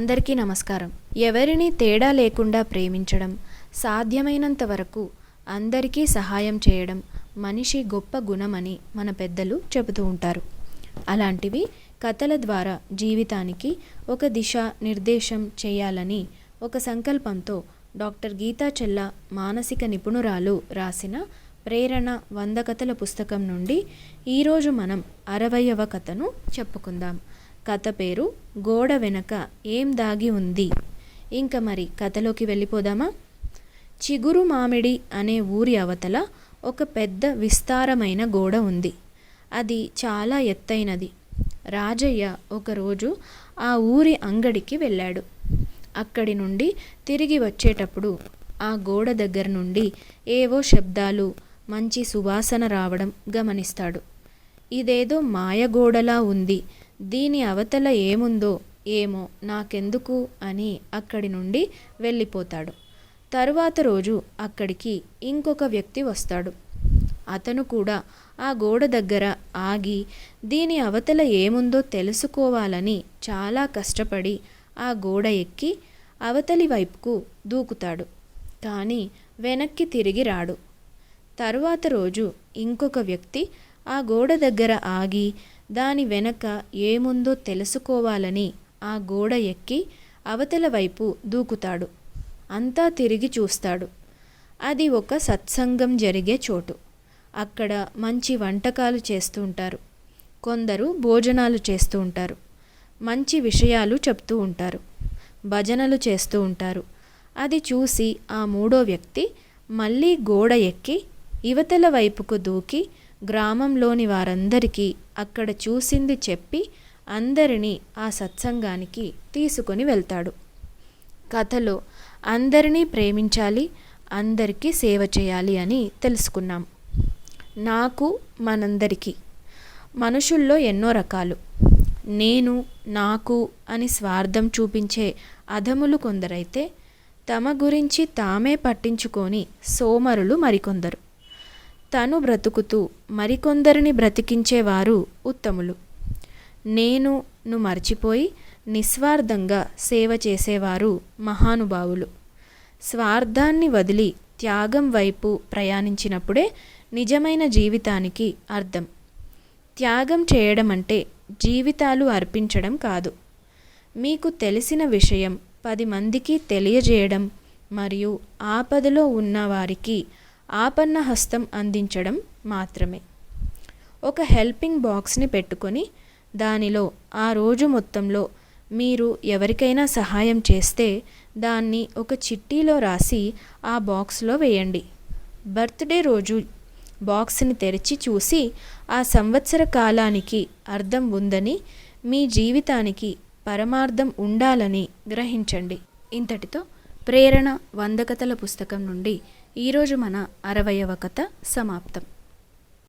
అందరికీ నమస్కారం. ఎవరిని తేడా లేకుండా ప్రేమించడం సాధ్యమైనంత వరకు అందరికీ సహాయం చేయడం మనిషి గొప్ప గుణమని మన పెద్దలు చెబుతూ ఉంటారు. అలాంటివి కథల ద్వారా జీవితానికి ఒక దిశ నిర్దేశం చేయాలని ఒక సంకల్పంతో డాక్టర్ గీతా చెల్ల మానసిక నిపుణురాలు రాసిన ప్రేరణ వంద కథల పుస్తకం నుండి ఈరోజు మనం అరవయవ కథను చెప్పుకుందాం. కథ పేరు గోడ వెనక ఏం దాగి ఉంది? ఇంకా మరి కథలోకి వెళ్ళిపోదామా? చిగురు మామిడి అనే ఊరి అవతల ఒక పెద్ద విస్తారమైన గోడ ఉంది. అది చాలా ఎత్తైనది. రాజయ్య ఒకరోజు ఆ ఊరి అంగడికి వెళ్ళాడు. అక్కడి నుండి తిరిగి వచ్చేటప్పుడు ఆ గోడ దగ్గర నుండి ఏవో శబ్దాలు మంచి సువాసన రావడం గమనిస్తాడు. ఇదేదో మాయగోడలా ఉంది దీని అవతల ఏముందో ఏమో నాకెందుకు అని అక్కడి నుండి వెళ్ళిపోతాడు. తరువాత రోజు అక్కడికి ఇంకొక వ్యక్తి వస్తాడు. అతను కూడా ఆ గోడ దగ్గర ఆగి దీని అవతల ఏముందో తెలుసుకోవాలని చాలా కష్టపడి ఆ గోడ ఎక్కి అవతలి వైపుకు దూకుతాడు. కానీ వెనక్కి తిరిగి రాడు. తరువాత రోజు ఇంకొక వ్యక్తి ఆ గోడ దగ్గర ఆగి దాని వెనక ఏముందో తెలుసుకోవాలని ఆ గోడ ఎక్కి అవతల వైపు దూకుతాడు. అంతా తిరిగి చూస్తాడు. అది ఒక సత్సంగం జరిగే చోటు. అక్కడ మంచి వంటకాలు చేస్తూ ఉంటారు. కొందరు భోజనాలు చేస్తూ ఉంటారు. మంచి విషయాలు చెప్తూ ఉంటారు. భజనలు చేస్తూ ఉంటారు. అది చూసి ఆ మూడో వ్యక్తి మళ్ళీ గోడ ఎక్కి యువతల వైపుకు దూకి గ్రామంలోని వారందరికీ అక్కడ చూసింది చెప్పి అందరినీ ఆ సత్సంగానికి తీసుకొని వెళ్తాడు. కథలో అందరినీ ప్రేమించాలి అందరికీ సేవ చేయాలి అని తెలుసుకున్నాం. నాకు మనందరికీ. మనుషుల్లో ఎన్నో రకాలు. నేను నాకు అని స్వార్థం చూపించే అధములు కొందరైతే తమ గురించి తామే పట్టించుకొని సోమరులు మరికొందరు. తను బ్రతుకుతూ మరికొందరిని బ్రతికించేవారు ఉత్తములు. నేను ను మర్చిపోయి నిస్వార్థంగా సేవ చేసేవారు మహానుభావులు. స్వార్థాన్ని వదిలి త్యాగం వైపు ప్రయాణించినప్పుడే నిజమైన జీవితానికి అర్థం. త్యాగం చేయడం అంటే జీవితాలు అర్పించడం కాదు. మీకు తెలిసిన విషయం పది మందికి తెలియజేయడం మరియు ఆపదలో ఉన్న వారికి ఆపన్న హస్తం అందించడం మాత్రమే. ఒక హెల్పింగ్ బాక్స్ని పెట్టుకొని దానిలో ఆ రోజు మొత్తంలో మీరు ఎవరికైనా సహాయం చేస్తే దాన్ని ఒక చిట్టీలో రాసి ఆ బాక్స్లో వేయండి. బర్త్డే రోజు బాక్స్ని తెరిచి చూసి ఆ సంవత్సర కాలానికి అర్థం ఉందని మీ జీవితానికి పరమార్థం ఉండాలని గ్రహించండి. ఇంతటితో ప్రేరణ వంద కథల పుస్తకం నుండి ఈరోజు మన అరవయవ కథ సమాప్తం.